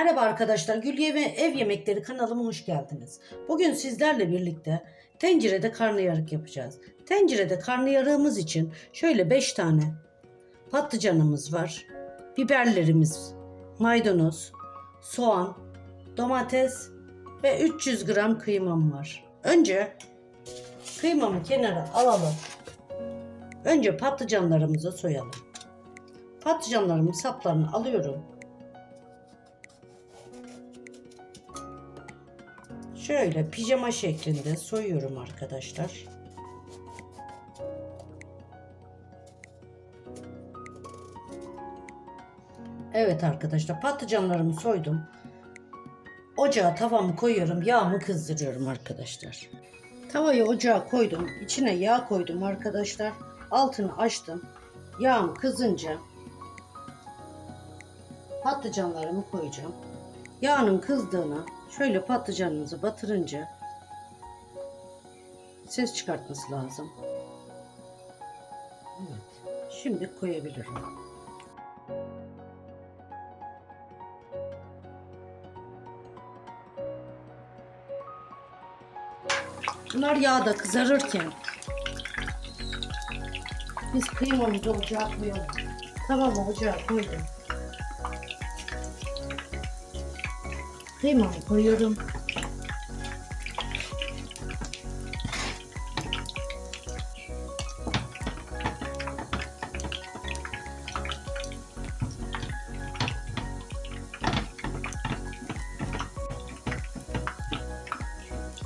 Merhaba arkadaşlar, Gülye ve Ev Yemekleri kanalıma hoş geldiniz. Bugün sizlerle birlikte tencerede karnıyarık yapacağız. Tencerede karnıyarığımız için şöyle 5 tane patlıcanımız var. Biberlerimiz, maydanoz, soğan, domates ve 300 gram kıymam var. Önce kıymamı kenara alalım. Önce patlıcanlarımızı soyalım. Patlıcanlarımın saplarını alıyorum. Şöyle pijama şeklinde soyuyorum arkadaşlar. Evet arkadaşlar patlıcanlarımı soydum. Ocağa tavamı koyuyorum. Yağımı kızdırıyorum arkadaşlar. Tavayı ocağa koydum. İçine yağ koydum arkadaşlar. Altını açtım. Yağım kızınca patlıcanlarımı koyacağım. Yağının kızdığına şöyle patlıcanımızı batırınca ses çıkartması lazım. Evet. Şimdi koyabilirim. Bunlar yağda kızarırken biz kıymamızı ocağa koyalım. Tamam ocağa koydum. Kıymamı koyuyorum.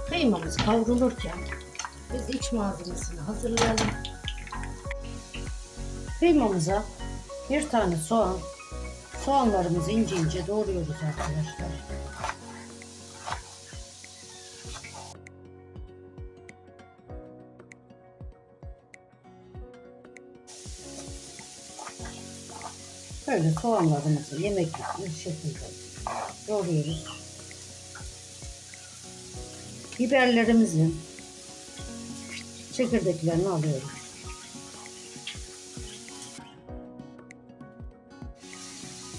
Kıymamız kavrulurken biz iç malzemesini hazırlayalım. Kıymamıza bir tane soğan, soğanlarımızı ince ince doğruyoruz arkadaşlar. Böyle soğanlarımızı yemeklik bir şekilde doğruyoruz. Biberlerimizin çekirdeklerini alıyoruz.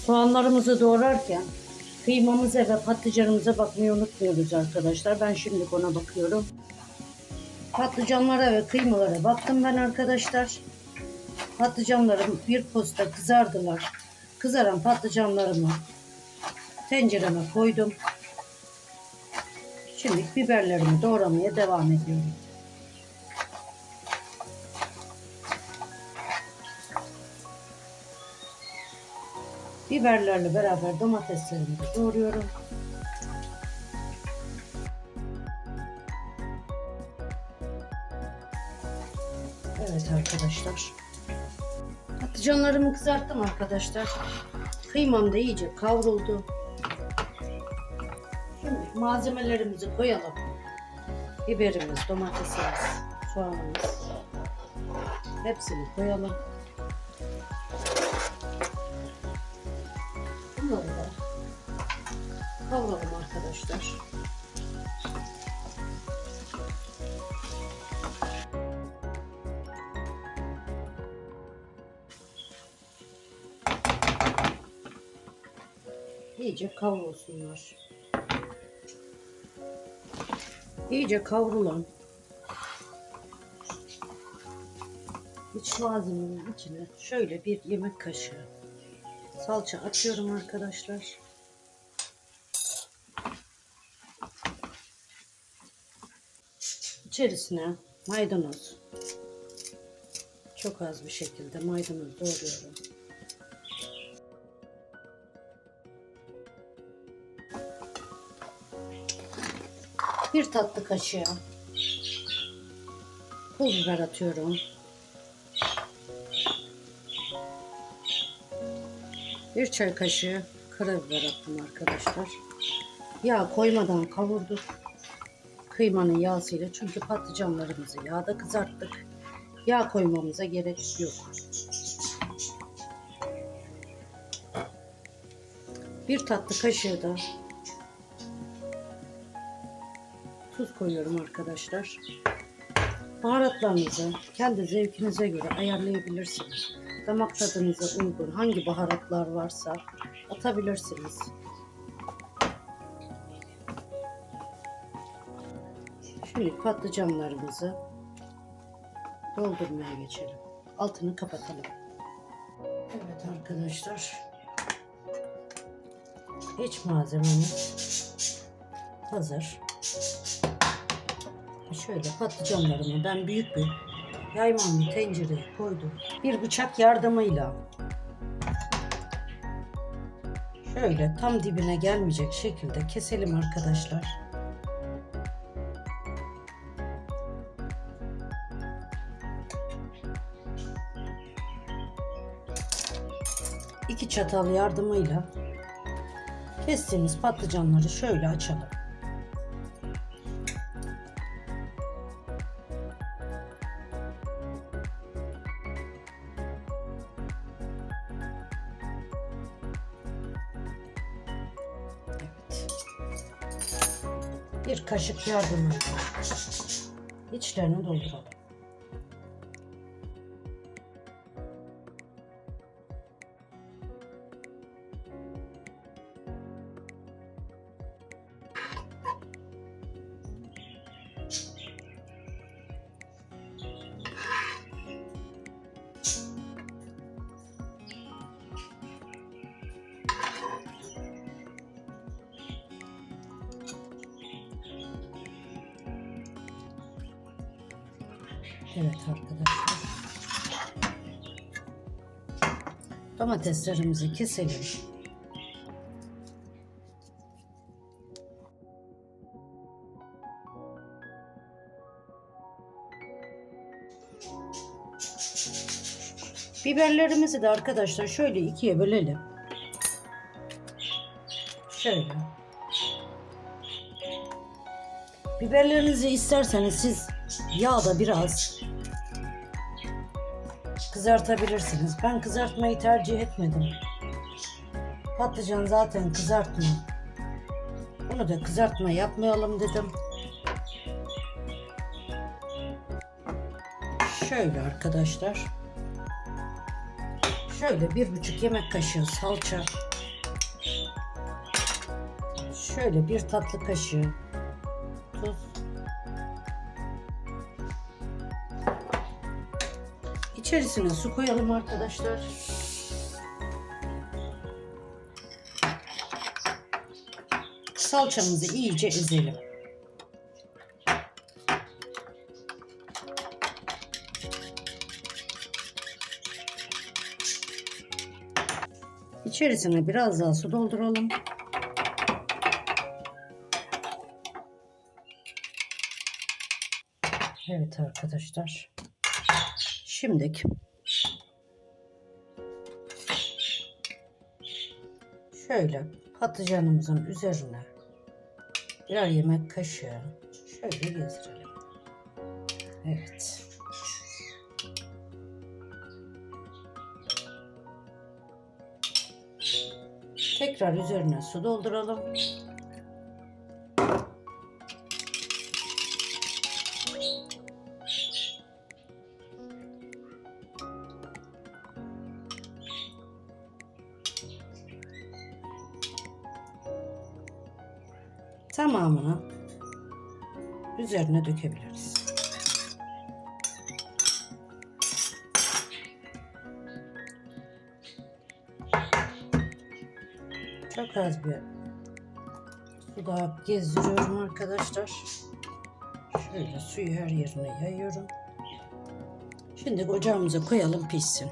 Soğanlarımızı doğrarken kıymamıza ve patlıcanımıza bakmayı unutmuyoruz arkadaşlar. Ben şimdi ona bakıyorum. Patlıcanlara ve kıymalara baktım ben arkadaşlar. Patlıcanlarım bir posta kızardılar. Kızaran patlıcanlarımı tencereme koydum. Şimdi biberlerimi doğramaya devam ediyorum. Biberlerle beraber domateslerimi de doğruyorum. Evet arkadaşlar. Patlıcanlarımı kızarttım arkadaşlar. Kıymam da iyice kavruldu. Şimdi malzemelerimizi koyalım. Biberimiz, domatesimiz, soğanımız. Hepsini koyalım. Bunları da kavuralım arkadaşlar. İyice kavrulsunlar. İyice kavrulan iç malzemenin içine şöyle bir yemek kaşığı salça atıyorum arkadaşlar. İçerisine maydanoz çok az bir şekilde maydanoz doğruyorum. Bir tatlı kaşığı pul biber atıyorum. Bir çay kaşığı karabiber attım arkadaşlar. Yağ koymadan kavurduk. Kıymanın yağsıyla çünkü patlıcanlarımızı yağda kızarttık. Yağ koymamıza gerek yok. Bir tatlı kaşığı da tuz koyuyorum arkadaşlar. Baharatlarınızı kendi zevkinize göre ayarlayabilirsiniz. Damak tadınıza uygun hangi baharatlar varsa atabilirsiniz. Şimdi patlıcanlarımızı doldurmaya geçelim. Altını kapatalım. Evet arkadaşlar. İç malzememiz hazır. Şöyle patlıcanlarımı ben büyük bir yaymanlı tencereye koydum. Bir bıçak yardımıyla şöyle tam dibine gelmeyecek şekilde keselim arkadaşlar. İki çatal yardımıyla kestiğimiz patlıcanları şöyle açalım. Bir kaşık yardımıyla içlerini dolduralım. Evet arkadaşlar. Domateslerimizi keselim. Biberlerimizi de arkadaşlar şöyle ikiye bölelim. Şöyle. Biberlerinizi isterseniz siz yağda biraz kızartabilirsiniz. Ben kızartmayı tercih etmedim. Patlıcan zaten kızartma. Bunu da kızartma yapmayalım dedim. Şöyle arkadaşlar. Şöyle bir buçuk yemek kaşığı salça. Şöyle bir tatlı kaşığı tuz. İçerisine su koyalım arkadaşlar. Salçamızı iyice ezelim. İçerisine biraz daha su dolduralım. Evet arkadaşlar. Şimdilik şöyle patlıcanımızın üzerine birer yemek kaşığı şöyle gezdirelim. Evet. Tekrar üzerine su dolduralım. Tamamını üzerine dökebiliriz. Çok az bir su daha gezdiriyorum arkadaşlar. Şöyle suyu her yerine yayıyorum. Şimdi ocağımıza koyalım pişsin.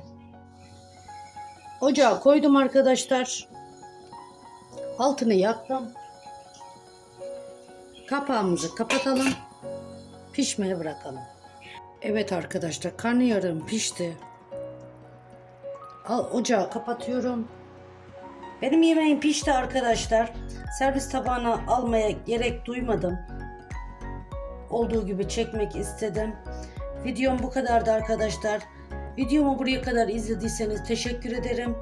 Ocağa koydum arkadaşlar. Altını yaktım. Kapağımızı kapatalım. Pişmeye bırakalım. Evet arkadaşlar karnıyarım pişti. Al ocağı kapatıyorum. Benim yemeğim pişti arkadaşlar. Servis tabağına almaya gerek duymadım. Olduğu gibi çekmek istedim. Videom bu kadardı arkadaşlar. Videomu buraya kadar izlediyseniz teşekkür ederim.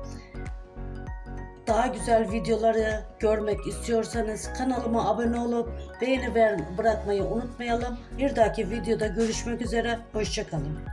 Daha güzel videoları görmek istiyorsanız kanalıma abone olup beğeni bırakmayı unutmayalım. Bir dahaki videoda görüşmek üzere. Hoşçakalın.